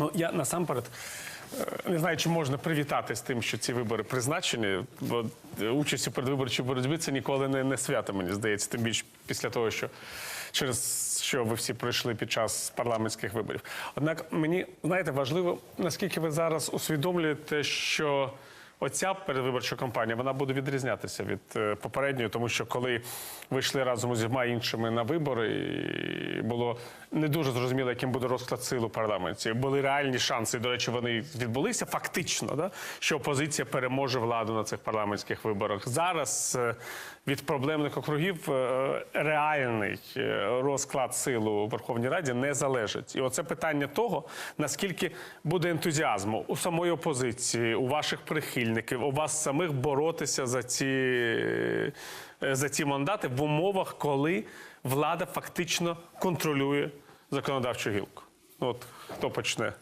Ну, я насамперед е, не знаю, чи можна привітати з тим, що ці вибори призначені, бо е, участь у передвиборчій боротьбі це ніколи не, не свято, мені здається, тим більше після того, що через що ви всі пройшли під час парламентських виборів. Однак мені знаєте важливо, наскільки ви зараз усвідомлюєте, що Оця передвиборча кампанія вона буде відрізнятися від е, попередньої, тому що коли ви йшли разом з іншими на вибори, і було не дуже зрозуміло, яким буде розклад сил у парламенті. Були реальні шанси. До речі, вони відбулися фактично, да, що опозиція переможе владу на цих парламентських виборах. Зараз е, від проблемних округів е, реальний е, розклад сил у Верховній Раді не залежить. І оце питання того, наскільки буде ентузіазму у самої опозиції, у ваших прихильників, у вас самих боротися за ці, за ці мандати в умовах, коли влада фактично контролює законодавчу гілку. Ну, От хто почне?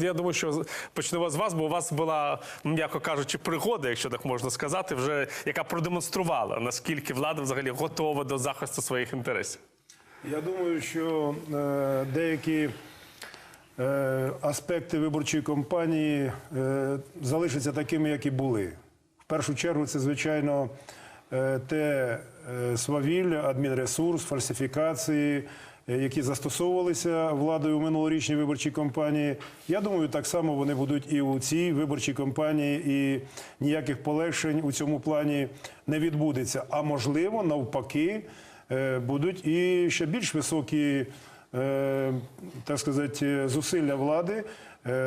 Я думаю, що почнемо з вас, бо у вас була, м'яко кажучи, пригода, якщо так можна сказати, вже яка продемонструвала, наскільки влада взагалі готова до захисту своїх інтересів. Я думаю, що е, деякі е, аспекти виборчої кампанії е, залишаться такими, як і були. В першу чергу, це, звичайно, те е, свавілля, адмінресурс, фальсифікації, е, які застосовувалися владою в минулорічній виборчій кампанії. Я думаю, так само вони будуть і у цій виборчій кампанії, і ніяких полегшень у цьому плані не відбудеться. А можливо, навпаки, е, будуть і ще більш високі, е, так сказати, зусилля влади е,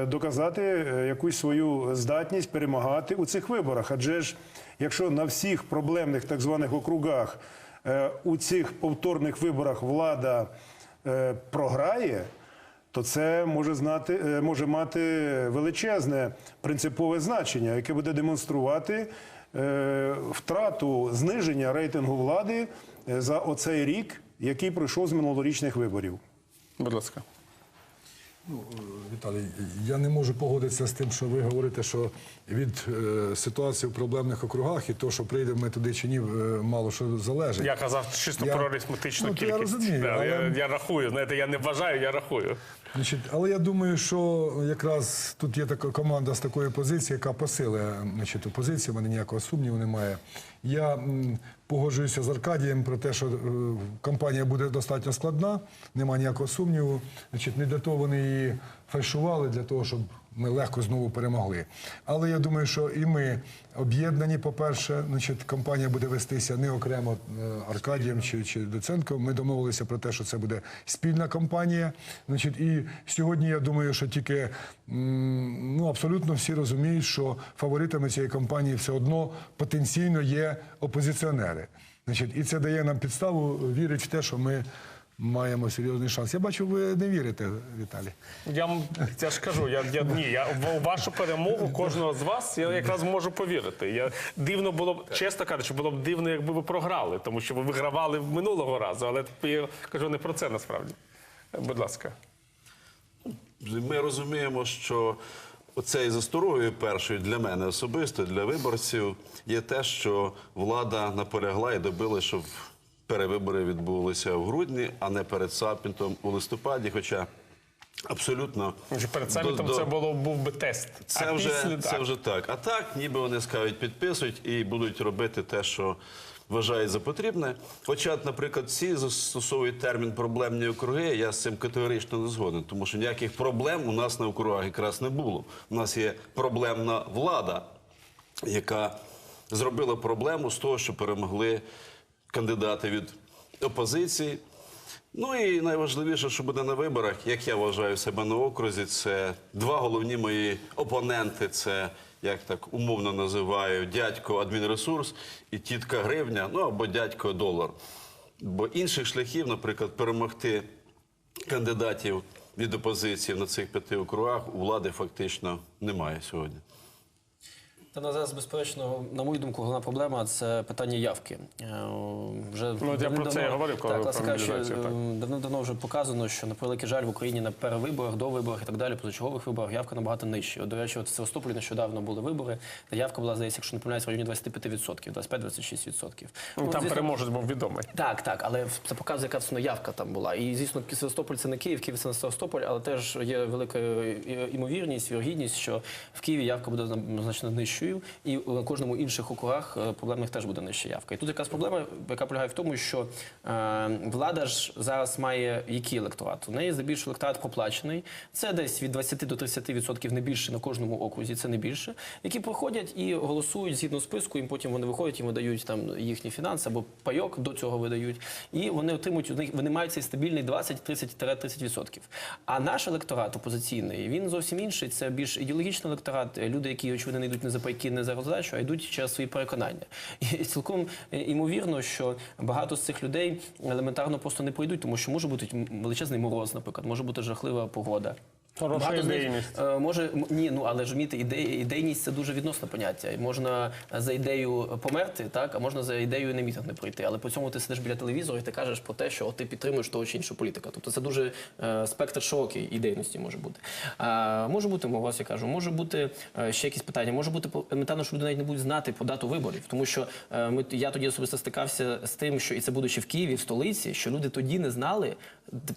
доказати е, якусь свою здатність перемагати у цих виборах. Адже ж, якщо на всіх проблемних так званих округах е, у цих повторних виборах влада е, програє, то це може знати, е, може мати величезне принципове значення, яке буде демонструвати е, втрату зниження рейтингу влади е, за оцей рік, який пройшов з минулорічних виборів. Будь ласка. Віталій, я не можу погодитися з тим, що ви говорите, що від е, ситуації в проблемних округах і то, що прийдемо ми туди чи ні, е, мало що залежить. Я казав чисто Я- про арифметичну Ну, то я кількість. розумію, Да, але- я, я рахую. Знаєте, я не вважаю, я рахую. Значить, але я думаю, що якраз тут є така команда з такої позиції, яка посилює значить, опозицію, в мене ніякого сумніву немає. Я м, погоджуюся з Аркадієм про те, що е, кампанія буде достатньо складна, немає ніякого сумніву. Значить, не для того вони її фальшували, для того, щоб ми легко знову перемогли. Але я думаю, що і ми об'єднані, по-перше, значить, кампанія буде вестися не окремо е, Аркадієм чи, чи Доценком. Ми домовилися про те, що це буде спільна кампанія. Значить, і сьогодні я думаю, що тільки ну, абсолютно всі розуміють, що фаворитами цієї кампанії все одно потенційно є опозиціонери. Значить, і це дає нам підставу вірити в те, що ми маємо серйозний шанс. Я бачу, ви не вірите, Віталій. Я, вам- я ж кажу, я, я ні, я в- вашу перемогу кожного з вас я якраз можу повірити. Я дивно було б, чесно кажучи, було б дивно, якби ви програли, тому що ви вигравали минулого разу, але я кажу не про це насправді. Будь ласка. Ми розуміємо, що оцею засторогою першою для мене особисто, для виборців, є те, що влада наполягла і добила, щоб перевибори відбулися в грудні, а не перед самітом у листопаді. Хоча абсолютно перед до- до- це було був би тест. це а вже, після, це так. вже так. А так, ніби вони скажуть, підписують і будуть робити те, що вважають за потрібне. Хоча, наприклад, всі застосовують термін проблемні округи, я з цим категорично не згоден, тому що ніяких проблем у нас на округах якраз не було. У нас є проблемна влада, яка зробила проблему з того, що перемогли кандидати від опозиції. Ну і найважливіше, що буде на виборах, як я вважаю себе на окрузі, це два головні мої опоненти. Це як так умовно називаю дядько адмінресурс і тітка гривня, ну або дядько долар. Бо інших шляхів, наприклад, перемогти кандидатів від опозиції на цих п'яти округах у влади фактично немає сьогодні. Та на зараз, безперечно, на мою думку, головна проблема це питання явки. Е, Вже Ну, я про це і говорив, коли так, так. е, давно-давно вже показано, що на превеликий жаль в Україні на перевиборах, до виборах і так далі, позачергових виборах явка набагато нижча. От, до речі, от в Севастополі нещодавно були вибори, де явка була, здається, якщо не помиляюсь, в районі 25%, 25-26%. Ну, там звісно, переможець був відомий. так, так, але це показує, яка все явка там була. І звісно, Севастополь це не Київ, Київ це не Севастополь, але теж є велика е, імовірність, вірогідність, що в Києві явка буде зна- значно нижчою, і на кожному інших округах е, проблемних теж буде нижча явка. І тут якраз проблема, яка полягає в тому, що е, влада ж зараз має який електорат? У неї здебільшого електорат проплачений. Це десь від 20 до 30% не більше на кожному окрузі, це не більше, які проходять і голосують згідно списку, їм потім вони виходять, їм видають там їхні фінанси або пайок до цього видають. І вони отримують вони мають цей стабільний 20-30-30%. А наш електорат опозиційний, він зовсім інший. Це більш ідеологічний електорат. Люди, які очевидно не йдуть не за пайки, не за роздачу, а йдуть через свої переконання. І цілком е, імовірно, що багато з цих людей елементарно просто не пройдуть, тому що може бути величезний мороз, наприклад, може бути жахлива погода. Хороша Багато з них, ідейність. е, Може, ні, ну але ж іде, ідейність це дуже відносне поняття. І Можна за ідею померти, так, а можна за ідеєю на мітинг не пройти. Але по цьому ти сидиш біля телевізору і ти кажеш про те, що ти підтримуєш того чи іншого політика. Тобто це дуже е, спектр широкий ідейності може бути. А, може бути, вас я кажу, може бути е, ще якісь питання. Може бути елементарно, що люди навіть не будуть знати по дату виборів. Тому що е, ми я тоді особисто стикався з тим, що і це будучи в Києві, в столиці, що люди тоді не знали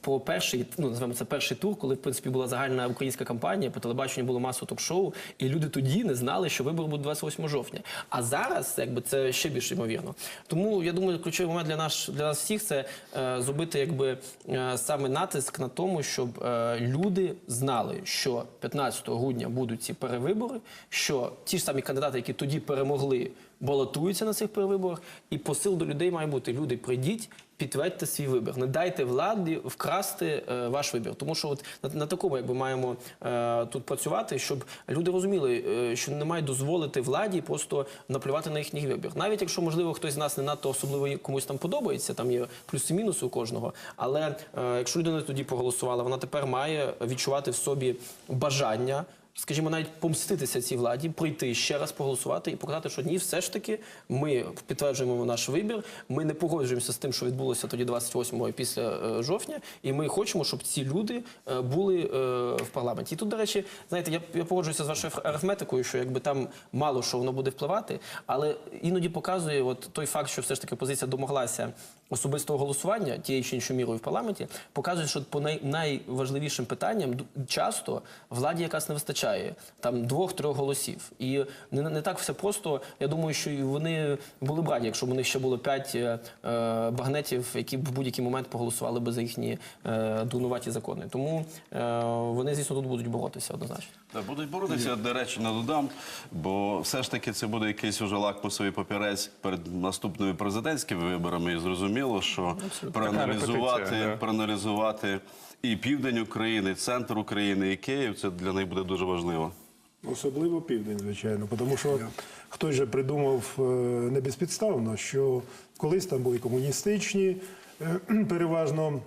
про перший, ну називаємо це перший тур, коли в принципі була загальна українська кампанія, по телебаченню було масу ток-шоу, і люди тоді не знали, що вибори будуть 28 жовтня. А зараз, якби це ще більш ймовірно. Тому я думаю, ключовий момент для нас для нас всіх це е, зробити якби е, саме натиск на тому, щоб е, люди знали, що 15 грудня будуть ці перевибори, що ті ж самі кандидати, які тоді перемогли, балотуються на цих перевиборах, і посил до людей має бути: люди, прийдіть. Підтвердьте свій вибір, не дайте владі вкрасти е, ваш вибір. Тому що от на, на такому якби маємо е, тут працювати, щоб люди розуміли, е, що не мають дозволити владі просто наплювати на їхній вибір. Навіть якщо можливо хтось з нас не надто особливо комусь там подобається, там є плюси мінуси у кожного. Але е, якщо людина тоді проголосувала, вона тепер має відчувати в собі бажання скажімо, навіть помститися цій владі, прийти ще раз проголосувати і показати, що ні, все ж таки ми підтверджуємо наш вибір. Ми не погоджуємося з тим, що відбулося тоді 28-го після е, жовтня, і ми хочемо, щоб ці люди е, були е, в парламенті. І тут, до речі, знаєте, я, я погоджуюся з вашою арифметикою, що якби там мало що воно буде впливати, але іноді показує от той факт, що все ж таки опозиція домоглася особистого голосування тією чи іншою мірою в парламенті, показує, що по най, найважливішим питанням часто владі якраз не вистачає там двох-трьох голосів. І не, не так все просто. Я думаю, що і вони були б раді, якщо б у них ще було п'ять е, е, багнетів, які б в будь-який момент проголосували би за їхні е, дурнуваті закони. Тому е, вони, звісно, тут будуть боротися однозначно. Та будуть боротися, до речі, не додам, бо все ж таки це буде якийсь уже лакмусовий папірець перед наступними президентськими виборами. І зрозуміло, що проаналізувати, да. проаналізувати і південь України, і центр України, і Київ це для них буде дуже важливо. Особливо південь, звичайно, тому що хтось же придумав е, не безпідставно, що колись там були комуністичні, е, переважно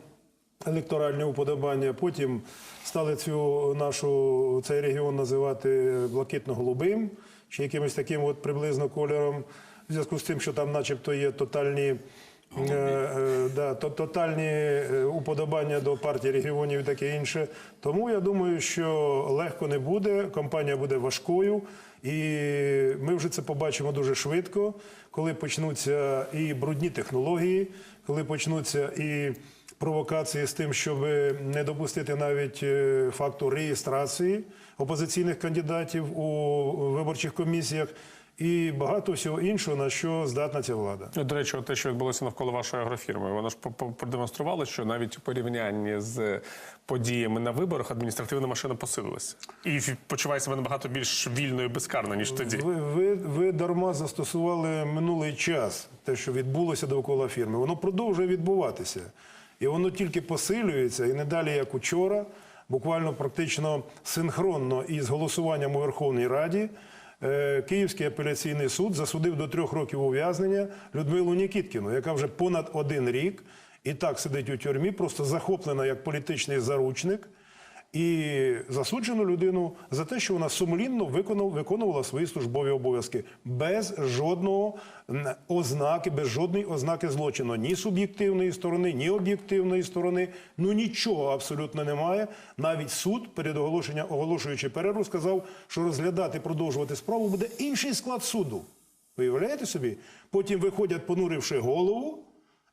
електоральні уподобання. Потім стали цю нашу цей регіон називати блакитно-голубим, чи якимось таким от приблизно кольором, в зв'язку з тим, що там, начебто, є тотальні. Е, е, да, то- тотальні е, уподобання до партії регіонів і таке інше. Тому я думаю, що легко не буде. Компанія буде важкою, і ми вже це побачимо дуже швидко, коли почнуться і брудні технології, коли почнуться і провокації з тим, щоб не допустити навіть факту реєстрації опозиційних кандидатів у виборчих комісіях. І багато всього іншого, на що здатна ця влада. Ну, До речі, те, що відбулося навколо вашої агрофірми, воно ж продемонструвало, що навіть у порівнянні з подіями на виборах адміністративна машина посилилася. І почуває себе набагато більш вільно і безкарно, ніж тоді. Ви, ви, ви дарма застосували минулий час, те, що відбулося довкола фірми. Воно продовжує відбуватися. І воно тільки посилюється, і не далі, як учора, буквально практично синхронно із голосуванням у Верховній Раді. Е, Київський апеляційний суд засудив до трьох років ув'язнення Людмилу Нікіткіну, яка вже понад один рік і так сидить у тюрмі, просто захоплена як політичний заручник. І засуджено людину за те, що вона сумлінно виконав, виконувала свої службові обов'язки без жодного ознаки, без жодної ознаки злочину, ні суб'єктивної сторони, ні об'єктивної сторони. Ну нічого абсолютно немає. Навіть суд перед оголошення, оголошуючи перерву, сказав, що розглядати, продовжувати справу буде інший склад суду. Виявляєте собі? Потім виходять, понуривши голову,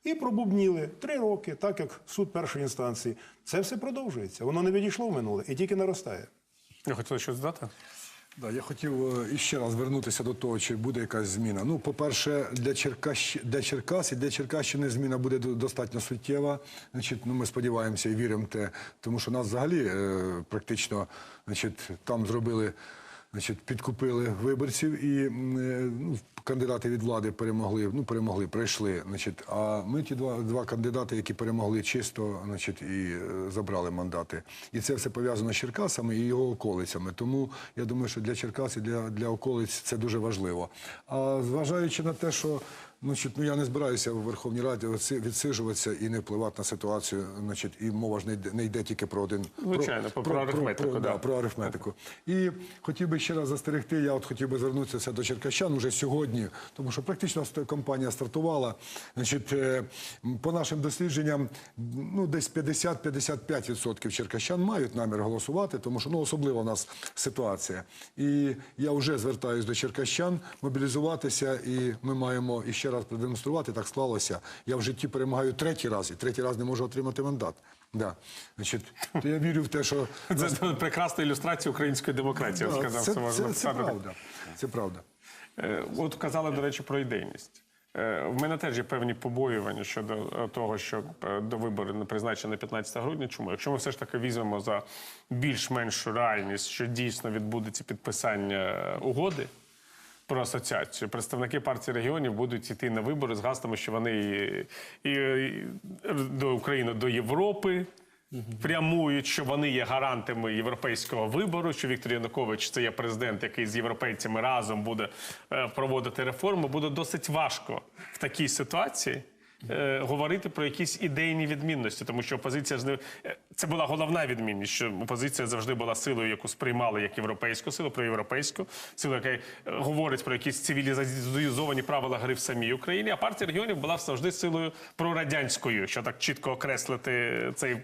і пробубніли три роки, так як суд першої інстанції. Це все продовжується. Воно не відійшло в минуле і тільки наростає. Ви хотіли щось додати? Да, я хотів е, іще раз вернутися до того, чи буде якась зміна. Ну, по-перше, для, Черкащ... для Черкас і для Черкащини зміна буде достатньо суттєва. Значить, ну, ми сподіваємося і віримо в те, тому що нас взагалі е, практично значить, там зробили, значить, підкупили виборців і е, ну, кандидати від влади перемогли, ну, перемогли, пройшли. Значить, а ми ті два, два кандидати, які перемогли чисто, значить, і е, забрали мандати. І це все пов'язано з Черкасами і його околицями. Тому я думаю, що для Черкас і для, для околиць це дуже важливо. А зважаючи на те, що значить, ну, я не збираюся в Верховній Раді відсиджуватися і не впливати на ситуацію, значить, і мова ж не йде, не йде тільки про один Звичайно, про- про арифметику, про, да. да, про арифметику. І хотів би ще раз застерегти, я от хотів би звернутися до черкащан вже сьогодні, тому що практично кампанія стартувала. Значить, е, по нашим дослідженням, ну десь 50-55% черкащан мають намір голосувати, тому що ну особлива у нас ситуація. І я вже звертаюся до черкащан мобілізуватися, і ми маємо іще раз продемонструвати. Так склалося. Я в житті перемагаю третій раз, і третій раз не можу отримати мандат. Да. Значить, то я вірю в те, що Це прекрасна ілюстрація української демократії, я Да, сказав це, Семен це, це правда. Це правда. Е, От казали, до речі, про ідейність. Е, В мене теж є певні побоювання щодо е, того, що до виборів не призначено на 15 грудня. Чому? Якщо ми все ж таки візьмемо за більш-меншу реальність, що дійсно відбудеться підписання угоди про асоціацію, представники партії регіонів будуть йти на вибори з гаслами, що вони і, і, і до України до Європи. Прямують, що вони є гарантами європейського вибору, що Віктор Янукович це є президент, який з європейцями разом буде е, проводити реформи. Буде досить важко в такій ситуації е, говорити про якісь ідейні відмінності, тому що опозиція ж не е, це була головна відмінність, що опозиція завжди була силою, яку сприймали як європейську силу, про європейську силу, яка е, говорить про якісь цивілізовані правила гри в самій Україні. А партія регіонів була завжди силою прорадянською, що так чітко окреслити цей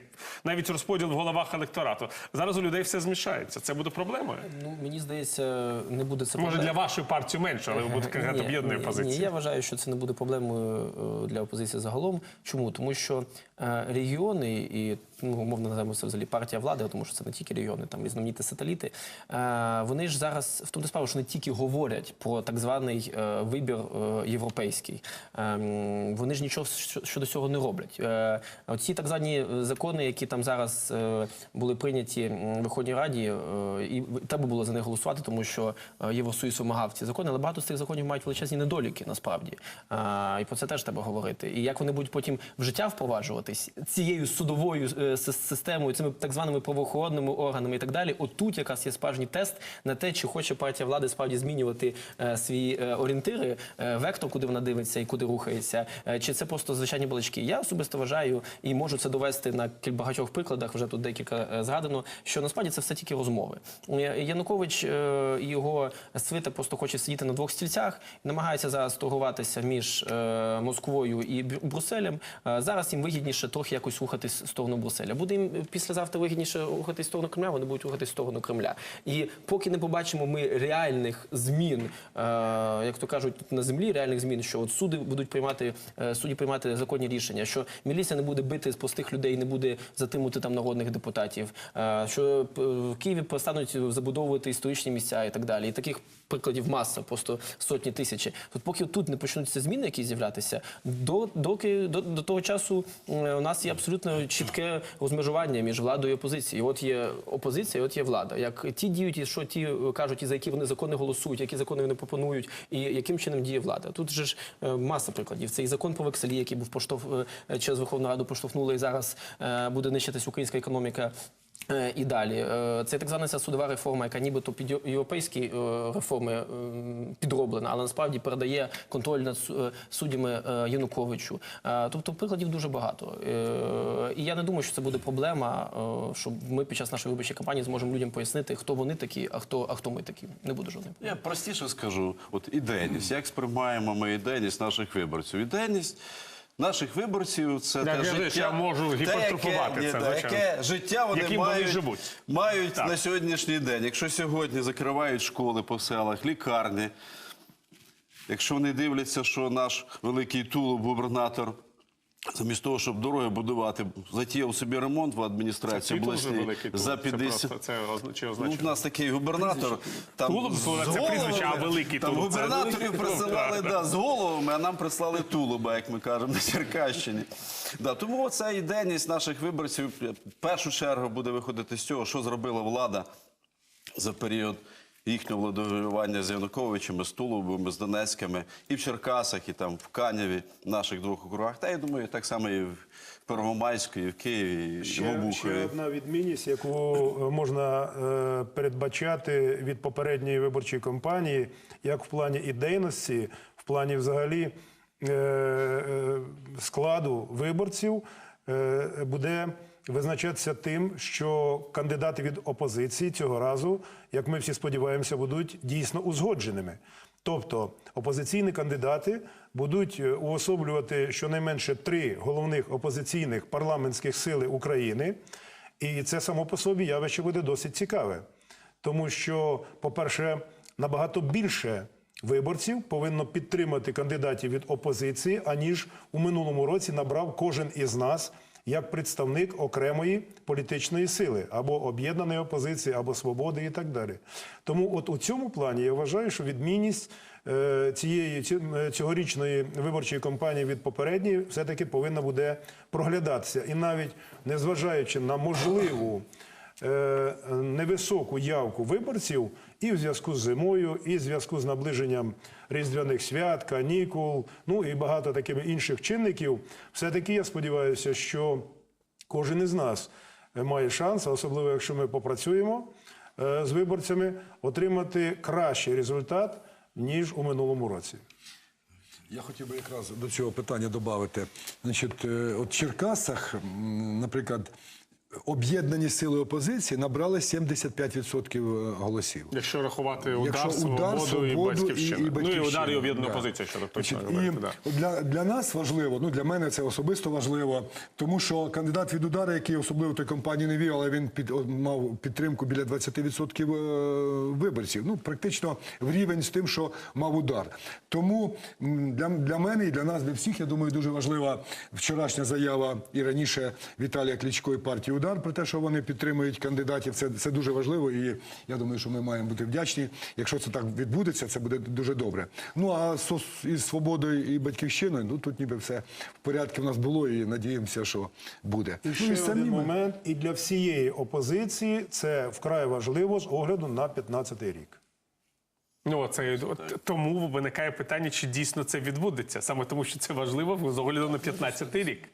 навіть розподіл в головах електорату. Зараз у людей все змішається. Це буде проблемою. Ну мені здається, не буде це Може проблем- для вашої партії менше, але ви будете ні, позиції. Ні, я вважаю, що це не буде проблемою для опозиції загалом. Чому? Тому що е, регіони і ну, умовно називаємо це взагалі партія влади, тому що це не тільки регіони, там різноманітні сателіти. Е, вони ж зараз в тому справа, що не тільки говорять про так званий е, вибір е, європейський. Е, вони ж нічого щодо цього не роблять. Оці так звані закони, які там зараз були прийняті в Верховній Раді, і треба було за них голосувати, тому що Євросоюз вимагав ці закони, але багато з цих законів мають величезні недоліки насправді. І про це теж треба говорити. І як вони будуть потім в життя впроваджуватись цією судовою системою, цими так званими правоохоронними органами і так далі. Отут якраз є справжній тест на те, чи хоче партія влади справді змінювати е, свої е, орієнтири, е, вектор, куди вона дивиться і куди рухається, чи це просто звичайні балачки. Я особисто вважаю і можу це довести на багатьох прикладах. Вже тут декілька згадано, що насправді це все тільки розмови. Янукович і його свита просто хоче сидіти на двох стільцях, намагається зараз торгуватися між Москвою і Брю- Брюсселем. Зараз їм вигідніше трохи якось рухатись в сторону Брюсселя. Буде їм післязавтра вигідніше рухатись в сторону Кремля, вони будуть рухатись в сторону Кремля. І поки не побачимо ми реальних змін, е, як то кажуть, тут на землі реальних змін, що от суди будуть приймати е, судді приймати законні рішення, що міліція не буде бити з простих людей, не буде затримувати там народних депутатів, е, що в Києві перестануть забудовувати історичні місця і так далі. І таких прикладів маса, просто сотні тисячі. От поки тут не почнуться зміни, які з'являтися, до, доки до, до того часу у нас є абсолютно чітке розмежування між владою і опозицією. От є опозиція, от є влада. Як ті діють, і що ті е, кажуть, і за які вони закони голосують, які закони вони пропонують, і яким чином діє влада. Тут же ж е, маса прикладів. Це і закон по векселі, який був поштовх е, через Верховну Раду поштовхнули, і зараз буде нищитись українська економіка. Е, І далі Е, це так звана судова реформа, яка нібито під європейські е, реформи е, підроблена, але насправді передає контроль над суддями Януковичу. Тобто прикладів дуже багато. І я не думаю, що це буде проблема, що ми під час нашої виборчої кампанії зможемо людям пояснити, хто вони такі, а хто, а хто ми такі. Не буде жодної. Я простіше скажу, от ідейність. Як сприймаємо ми ідейність наших виборців? Ідейність наших виборців це те життя. я можу гіпертрофувати це, звичайно. яке життя вони Яким вони мають, живуть. мають Так. на сьогоднішній день. Якщо сьогодні закривають школи по селах, лікарні, якщо вони дивляться, що наш великий Тулуб, губернатор. Замість того, щоб дороги будувати, затіяв собі ремонт в адміністрації області за Тулуб. Це просто- це озна- Ну, у нас такий губернатор. Там Тулуб, з це прізвище, а великий там Тулуб, губернаторів присилали да, з головами, а нам прислали Тулуба, як ми кажемо, на Черкащині. Да, тому ця ідейність наших виборців в першу чергу буде виходити з цього, що зробила влада за період їхнього владарювання з Януковичем, з Тулубами, з Донецькими, і в Черкасах, і там в Канєві, в наших двох округах. Та я думаю, так само і в Первомайську, і в Києві, і в Ще, ще одна відмінність, яку е, можна е, передбачати від попередньої виборчої кампанії, як в плані ідейності, в плані взагалі е, е, складу виборців, е, буде визначатися тим, що кандидати від опозиції цього разу, як ми всі сподіваємося, будуть дійсно узгодженими. Тобто опозиційні кандидати будуть е, уособлювати щонайменше три головних опозиційних парламентських сили України, і це само по собі явище буде досить цікаве. Тому що, по-перше, набагато більше виборців повинно підтримати кандидатів від опозиції, аніж у минулому році набрав кожен із нас як представник окремої політичної сили або об'єднаної опозиції, або свободи і так далі. Тому, от у цьому плані я вважаю, що відмінність е, цієї ці- е, цьогорічної виборчої кампанії від попередньої все-таки повинна буде проглядатися. І навіть незважаючи на можливу невисоку явку виборців і в зв'язку з зимою, і в зв'язку з наближенням різдвяних свят, канікул, ну і багато таких інших чинників. Все-таки я сподіваюся, що кожен із нас має шанс, особливо якщо ми попрацюємо е, з виборцями, отримати кращий результат ніж у минулому році. Я хотів би якраз до цього питання додати. Значить, е, от в Черкасах, наприклад, об'єднані сили опозиції набрали 75% голосів. Якщо рахувати удар, Якщо свободу, удар, і свободу батьківщину. і, і ну і удар і об'єднана Да. опозиція, що так точно Значить, говорити. і да. для, для нас важливо, ну для мене це особисто важливо, тому що кандидат від удару, який особливо той компанії не вів, але він під, мав підтримку біля 20% е, виборців. Ну, практично в рівень з тим, що мав удар. Тому для, для мене і для нас, для всіх, я думаю, дуже важлива вчорашня заява і раніше Віталія Кличко і партії Удар про те, що вони підтримують кандидатів. Це, це дуже важливо, і я думаю, що ми маємо бути вдячні. Якщо це так відбудеться, це буде дуже добре. Ну а із свободою і батьківщиною, ну тут ніби все в порядку в нас було, і надіємося, що буде. І ну, ще і один ми- момент, і для всієї опозиції це вкрай важливо з огляду на 15-й рік. Ну, це от, тому виникає питання, чи дійсно це відбудеться. Саме тому, що це важливо з огляду на 15-й рік.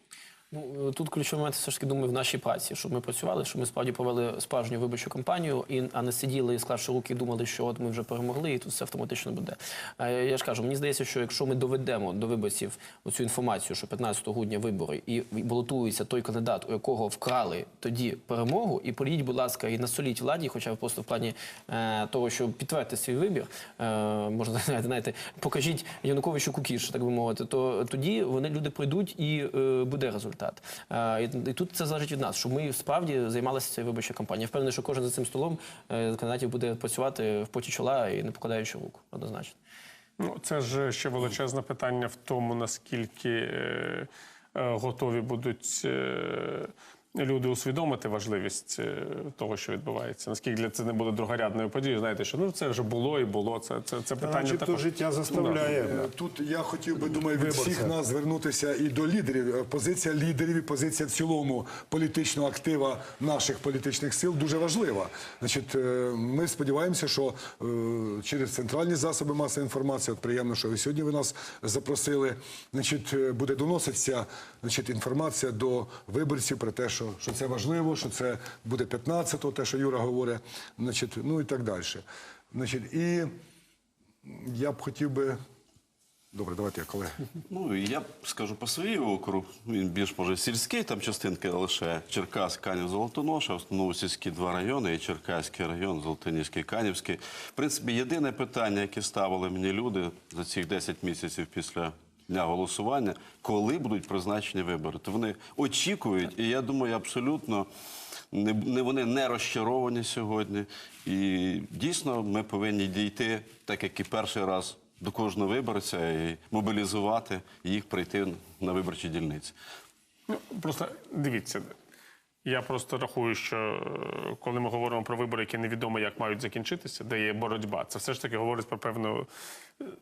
Ну, тут ключовий момент все ж таки думаю в нашій праці, щоб ми працювали, щоб ми справді провели справжню виборчу кампанію, і, а не сиділи, склавши руки, і думали, що от ми вже перемогли, і тут все автоматично буде. Е, Я ж кажу, мені здається, що якщо ми доведемо до виборців оцю інформацію, що 15 грудня вибори, і балотується той кандидат, у якого вкрали тоді перемогу, і приїдь, будь ласка, і насоліть владі, хоча б просто в плані е, того, щоб підтвердити свій вибір, е, можна знаєте, покажіть Януковичу кукіш, так би мовити, то тоді вони люди прийдуть і е, буде результат. Е, і, тут це залежить від нас, щоб ми справді займалися цією виборчою кампанією. Я впевнений, що кожен за цим столом е, кандидатів буде працювати в поті чола і не покладаючи руку, однозначно. Ну, це ж ще величезне питання в тому, наскільки е, готові будуть люди усвідомити важливість е, того, що відбувається. Наскільки для це не буде другорядною подією, знаєте, що ну це вже було і було. Це, це, це питання начебто також. життя заставляє. Е, Тут я хотів би, думаю, від Виборця. всіх нас звернутися і до лідерів. Е, Позиція лідерів і позиція в цілому політичного актива наших політичних сил дуже важлива. Значить, е, ми сподіваємося, що через центральні засоби масової інформації, от приємно, що ви сьогодні ви нас запросили, значить, буде доноситися значить, інформація до виборців про те, що що, що це важливо, що це буде 15-го, те, що Юра говорить, значить, ну і так далі. Значить, і я б хотів би. Добре, давайте я колеги. Ну, я скажу по своїй округ, він більш може сільський, там частинки лише Черкас, Канів, Золотоноша, основному сільські два райони, і Черкаський район, Золотинівський, Канівський. В принципі, єдине питання, яке ставили мені люди за цих 10 місяців після дня голосування, коли будуть призначені вибори. То вони очікують, і я думаю, абсолютно не, вони не розчаровані сьогодні. І дійсно ми повинні дійти, так як і перший раз, до кожного виборця і мобілізувати їх прийти на виборчі дільниці. Ну, просто дивіться. Я просто рахую, що е, коли ми говоримо про вибори, які невідомо як мають закінчитися, де є боротьба, це все ж таки говорить про певну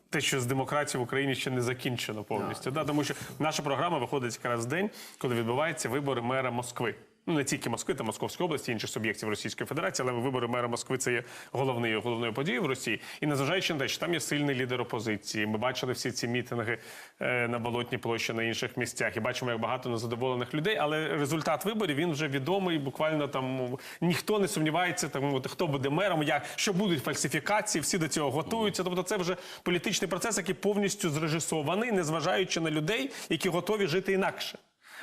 те, що з демократією в Україні ще не закінчено повністю. Да, тому що наша програма виходить якраз в день, коли відбуваються вибори мера Москви. Ну, не тільки Москви та Московської області, інших суб'єктів Російської Федерації, але вибори мера Москви це є головною головною подією в Росії. І незважаючи на те, що там є сильний лідер опозиції, ми бачили всі ці мітинги е, на Болотній площі на інших місцях, і бачимо, як багато незадоволених людей. Але результат виборів він вже відомий. Буквально там ніхто не сумнівається, там от, хто буде мером, як що будуть фальсифікації, всі до цього готуються. Тобто, це вже політичний процес, який повністю зрежисований, незважаючи на людей, які готові жити інакше.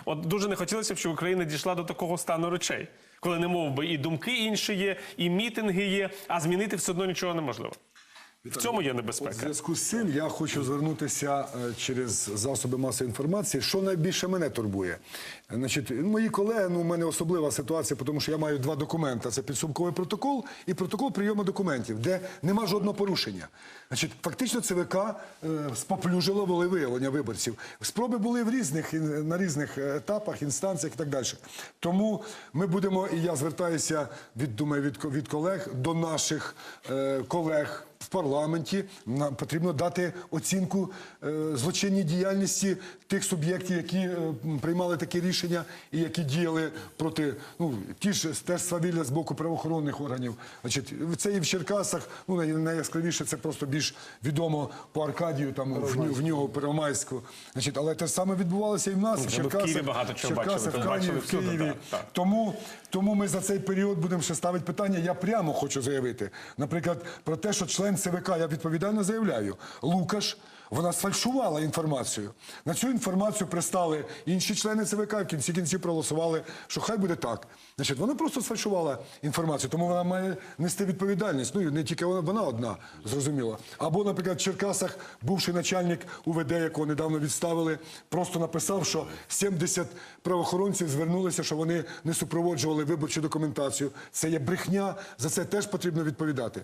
От дуже не хотілося б, щоб Україна дійшла до такого стану речей, коли не мов би і думки інші є, і мітинги є, а змінити все одно нічого неможливо. В цьому є У небезпека. зв'язку з цим я хочу звернутися е, через засоби масової інформації. Що найбільше мене турбує? Значить, мої колеги, ну у мене особлива ситуація, тому що я маю два документи: це підсумковий протокол і протокол прийому документів, де нема жодного порушення. Значить, фактично ЦВК е, споплюжило волевиявлення виборців. Спроби були в різних на різних етапах, інстанціях і так далі. Тому ми будемо, і я звертаюся від думаю, від, від колег до наших е, колег в парламенті. Нам потрібно дати оцінку е, злочинній діяльності тих суб'єктів, які е, приймали такі рішення і які діяли проти ну ті ж теж свавілля з боку правоохоронних органів. Значить, це і в Черкасах. Ну найяскравіше це просто більш відомо по Аркадію, там в, в нього Первомайську. Значить, але те ж саме відбувалося і в нас. в Ну, в Черкасах, Києві багато чого Черкасах, бачили, в бачили в всюди, Києві. так, так. Тому, тому ми за цей період будемо ще ставити питання. Я прямо хочу заявити, наприклад, про те, що член ЦВК, я відповідально заявляю, Лукаш. Вона сфальшувала інформацію. На цю інформацію пристали інші члени ЦВК, в кінці кінців проголосували, що хай буде так. Значить, вона просто сфальшувала інформацію, тому вона має нести відповідальність. Ну і не тільки вона, вона одна, зрозуміло. Або, наприклад, в Черкасах бувший начальник УВД, якого недавно відставили, просто написав, що 70 правоохоронців звернулися, що вони не супроводжували виборчу документацію. Це є брехня, за це теж потрібно відповідати.